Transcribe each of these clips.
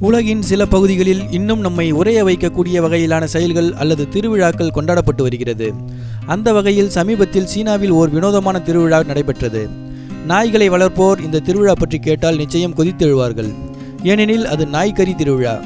உலகின் சில பகுதிகளில் இன்னும் நம்மை உரைய வைக்கக்கூடிய வகையிலான செயல்கள் அல்லது திருவிழாக்கள் கொண்டாடப்பட்டு வருகிறது. அந்த வகையில் சமீபத்தில் சீனாவில் ஓர் வினோதமான திருவிழா நடைபெற்றது. நாய்களை வளர்ப்போர் இந்த திருவிழா பற்றி கேட்டால் நிச்சயம் கொதித்தெழுவார்கள். ஏனெனில் அது நாய்க்கறி திருவிழா.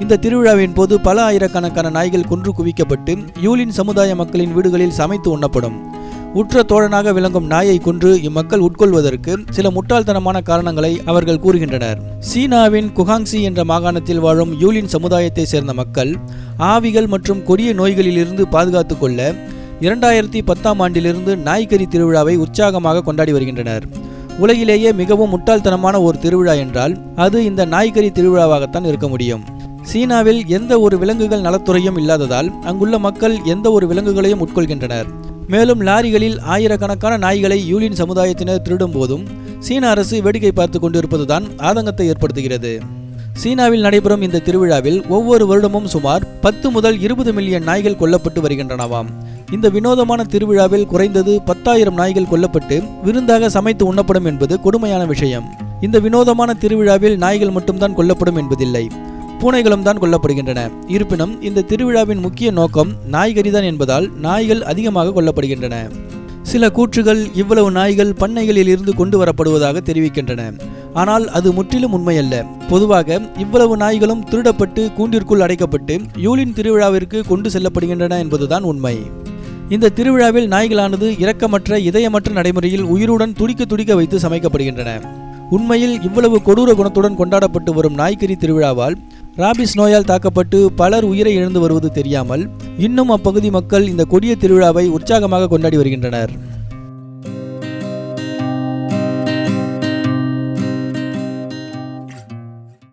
இந்த திருவிழாவின் போது பல ஆயிரக்கணக்கான நாய்கள் கொன்று குவிக்கப்பட்டு யூலின் சமுதாய மக்களின் வீடுகளில் சமைத்து உண்ணப்படும். உற்ற தோழனாக விளங்கும் நாயை கொன்று இம்மக்கள் உட்கொள்வதற்கு சில முட்டாள்தனமான காரணங்களை அவர்கள் கூறுகின்றனர். சீனாவின் குஹாங்சி என்ற மாகாணத்தில் வாழும் யூலின் சமுதாயத்தை சேர்ந்த மக்கள் ஆவிகள் மற்றும் கொடிய நோய்களிலிருந்து பாதுகாத்து கொள்ள இரண்டாயிரத்தி பத்தாம் ஆண்டிலிருந்து நாய்க்கறி திருவிழாவை உற்சாகமாக கொண்டாடி வருகின்றனர். உலகிலேயே மிகவும் முட்டாள்தனமான ஒரு திருவிழா என்றால் அது இந்த நாய்க்கறி திருவிழாவாகத்தான் இருக்க முடியும். சீனாவில் எந்த ஒரு விலங்குகள் நலத்துறையும் இல்லாததால் அங்குள்ள மக்கள் எந்த ஒரு விலங்குகளையும் உட்கொள்கின்றனர். மேலும் லாரிகளில் ஆயிரக்கணக்கான நாய்களை யூலின் சமுதாயத்தினர் திருடும் போதும் சீன அரசு வேடிக்கை பார்த்து கொண்டிருப்பதுதான் ஆதங்கத்தை ஏற்படுத்துகிறது. சீனாவில் நடைபெறும் இந்த திருவிழாவில் ஒவ்வொரு வருடமும் சுமார் பத்து முதல் இருபது மில்லியன் நாய்கள் கொல்லப்பட்டு வருகின்றனவாம். இந்த வினோதமான திருவிழாவில் குறைந்தது பத்தாயிரம் நாய்கள் கொல்லப்பட்டு விருந்தாக சமைத்து உண்ணப்படும் என்பது கொடுமையான விஷயம். இந்த வினோதமான திருவிழாவில் நாய்கள் மட்டும்தான் கொல்லப்படும் என்பதில்லை. பூனைகளும் தான் கொல்லப்படுகின்றன. இருப்பினும் இந்த திருவிழாவின் முக்கிய நோக்கம் நாய்கறிதான் என்பதால் நாய்கள் அதிகமாக கொல்லப்படுகின்றன. சில கூற்றுகள் இவ்வளவு நாய்கள் பண்ணைகளில் இருந்து கொண்டு வரப்படுவதாக தெரிவிக்கின்றன. ஆனால் அது முற்றிலும் உண்மையல்ல. பொதுவாக இவ்வளவு நாய்களும் திருடப்பட்டு கூண்டிற்குள் அடைக்கப்பட்டு யூலின் திருவிழாவிற்கு கொண்டு செல்லப்படுகின்றன என்பதுதான் உண்மை. இந்த திருவிழாவில் நாய்களானது இரக்கமற்ற இதயமற்ற நடைமுறையில் உயிருடன் துடிக்க துடிக்க வைத்து சமைக்கப்படுகின்றன. உண்மையில் இவ்வளவு கொடூர குணத்துடன் கொண்டாடப்பட்டு வரும் நாய்க்கறி திருவிழாவால் ராபிஸ் நோயால் தாக்கப்பட்டு பலர் உயிரை இழந்து வருவது தெரியாமல் இன்னும் அப்பகுதி மக்கள் இந்த கொடிய திருவிழாவை உற்சாகமாக கொண்டாடி வருகின்றனர்.